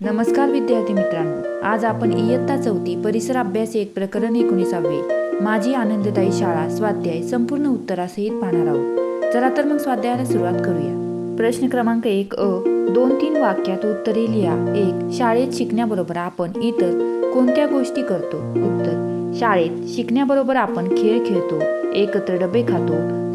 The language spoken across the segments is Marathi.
नमस्कार विद्यार्थी मित्रांनो आज आपण इयत्ता चौथी परिसर अभ्यास एक प्रकरण एकोणीसावे. माझी आनंददायी शाळा स्वाध्याय संपूर्ण उत्तरासहित पाहणार आहोत. चला तर मग स्वाध्यायाला सुरुवात करूया. प्रश्न क्रमांक एक अ दोन तीन वाक्यात उत्तरे लिहा. एक शाळेत शिकण्याबरोबर आपण इतर कोणत्या गोष्टी करतो? उत्तर शाळेत शिकण्याबरोबर आपण खेळ खेळतो. एकत्र डबे खातो.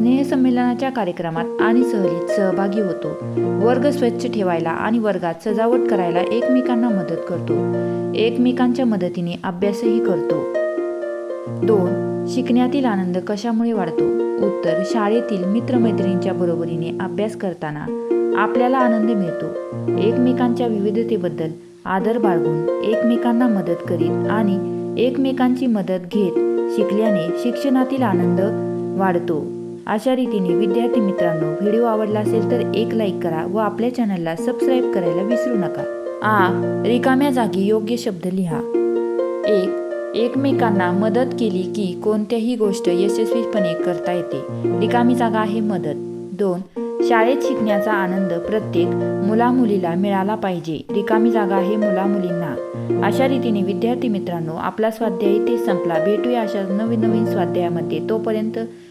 स्नेहसंमेलनाच्या कार्यक्रमात आणि सहलीत सहभागी होतो. वर्ग स्वच्छ ठेवायला आणि वर्गात सजावट करायला एकमेकांना मदत करतो. एकमेकांच्या मदतीने अभ्यासही करतो. दोन शिकण्यातील आनंद कशामुळे वाढतो? उत्तर शाळेतील मित्रमैत्रिणींच्या बरोबरीने अभ्यास करताना आपल्याला आनंद मिळतो. एकमेकांच्या विविधतेबद्दल आदर बाळगून एकमेकांना मदत करीत आणि एकमेकांची मदत घेत शिकल्याने शिक्षणातील आनंद वाढतो. अशा रीतीने विद्यार्थी मित्रांनो व्हिडिओ आवडला असेल तर एक लाईक करा व आपल्या चॅनलला सबस्क्राईब करायला विसरू नका. आ रिकाम्या जागी योग्य शब्द लिहा. एक एकमेकांना मदत केली की कोणत्याही गोष्ट यशस्वीपणे करता येते. रिकामी जागा आहे मदत. दोन शाळेत शिकण्याचा आनंद प्रत्येक मुलामुलीला मिळाला पाहिजे. रिकामी जागा आहे मुलामुलींना. अशा रीतीने विद्यार्थी मित्रांनो आपला स्वाध्याय इथे संपला. भेटूया अशा नवीन नवीन स्वाध्यायामध्ये. तोपर्यंत